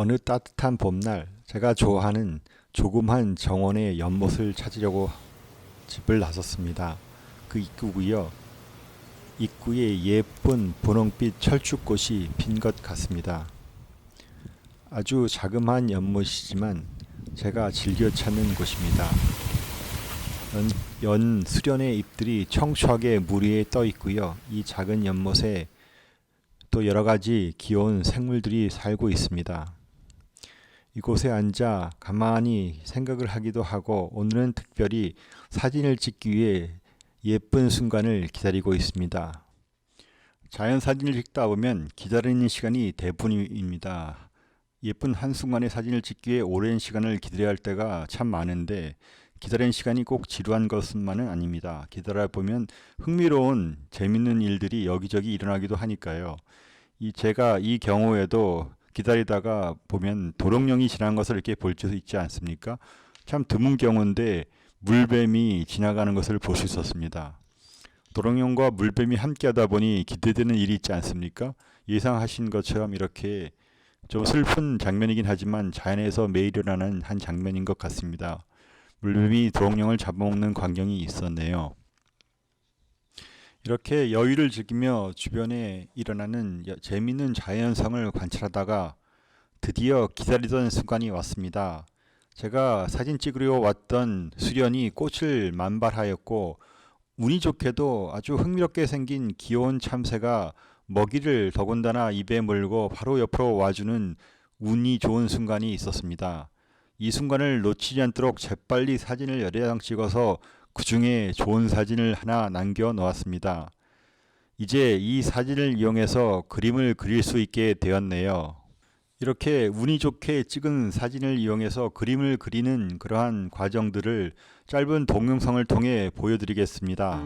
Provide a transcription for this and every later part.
어느 따뜻한 봄날 제가 좋아하는 조그만 정원의 연못을 찾으려고 집을 나섰습니다. 그 입구고요. 입구에 예쁜 분홍빛 철쭉꽃이 핀 것 같습니다. 아주 자그마한 연못이지만 제가 즐겨 찾는 곳입니다. 연, 연 수련의 잎들이 청초하게 물 위에 떠 있고요. 이 작은 연못에 또 여러 가지 귀여운 생물들이 살고 있습니다. 이곳에 앉아 가만히 생각을 하기도 하고 오늘은 특별히 사진을 찍기 위해 예쁜 순간을 기다리고 있습니다. 자연 사진을 찍다 보면 기다리는 시간이 대부분입니다. 예쁜 한순간의 사진을 찍기 위해 오랜 시간을 기다려야 할 때가 참 많은데 기다리는 시간이 꼭 지루한 것만은 아닙니다. 기다려 보면 흥미로운 재밌는 일들이 여기저기 일어나기도 하니까요. 이 제가 이 경우에도 기다리다가 보면 도롱뇽이 지나간 것을 이렇게 볼 수 있지 않습니까? 참 드문 경우인데 물뱀이 지나가는 것을 볼 수 있었습니다. 도롱뇽과 물뱀이 함께하다 보니 기대되는 일이 있지 않습니까? 예상하신 것처럼 이렇게 좀 슬픈 장면이긴 하지만 자연에서 매일 일어나는 한 장면인 것 같습니다. 물뱀이 도롱뇽을 잡아먹는 광경이 있었네요. 이렇게 여유를 즐기며 주변에 일어나는 여- 재미있는 자연성을 관찰하다가 드디어 기다리던 순간이 왔습니다. 제가 사진 찍으려 왔던 수련이 꽃을 만발하였고 운이 좋게도 아주 흥미롭게 생긴 귀여운 참새가 먹이를 더군다나 입에 물고 바로 옆으로 와주는 운이 좋은 순간이 있었습니다. 이 순간을 놓치지 않도록 재빨리 사진을 여러 장 찍어서 그 중에 좋은 사진을 하나 남겨 놓았습니다. 이제 이 사진을 이용해서 그림을 그릴 수 있게 되었네요. 이렇게 운이 좋게 찍은 사진을 이용해서 그림을 그리는 그러한 과정들을 짧은 동영상을 통해 보여드리겠습니다.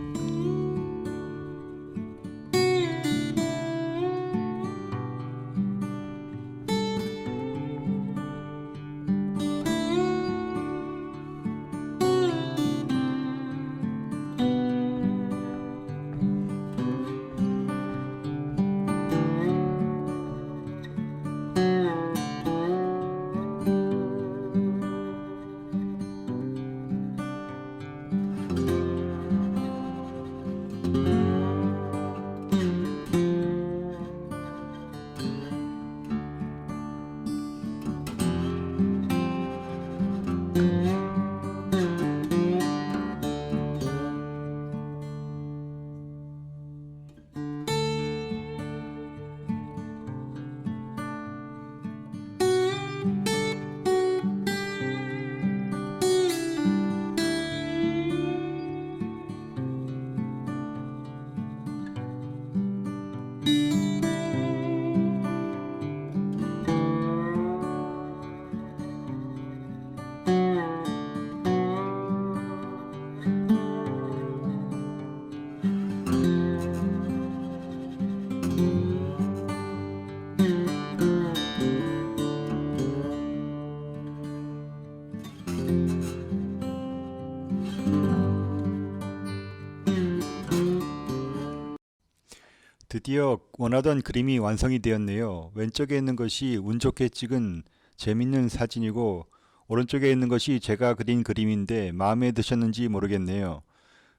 드디어 원하던 그림이 완성이 되었네요. 왼쪽에 있는 것이 운 좋게 찍은 재밌는 사진이고 오른쪽에 있는 것이 제가 그린 그림인데 마음에 드셨는지 모르겠네요.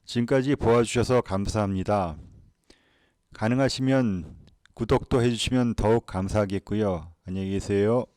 지금까지 보아주셔서 감사합니다. 가능하시면 구독도 해주시면 더욱 감사하겠고요. 안녕히 계세요.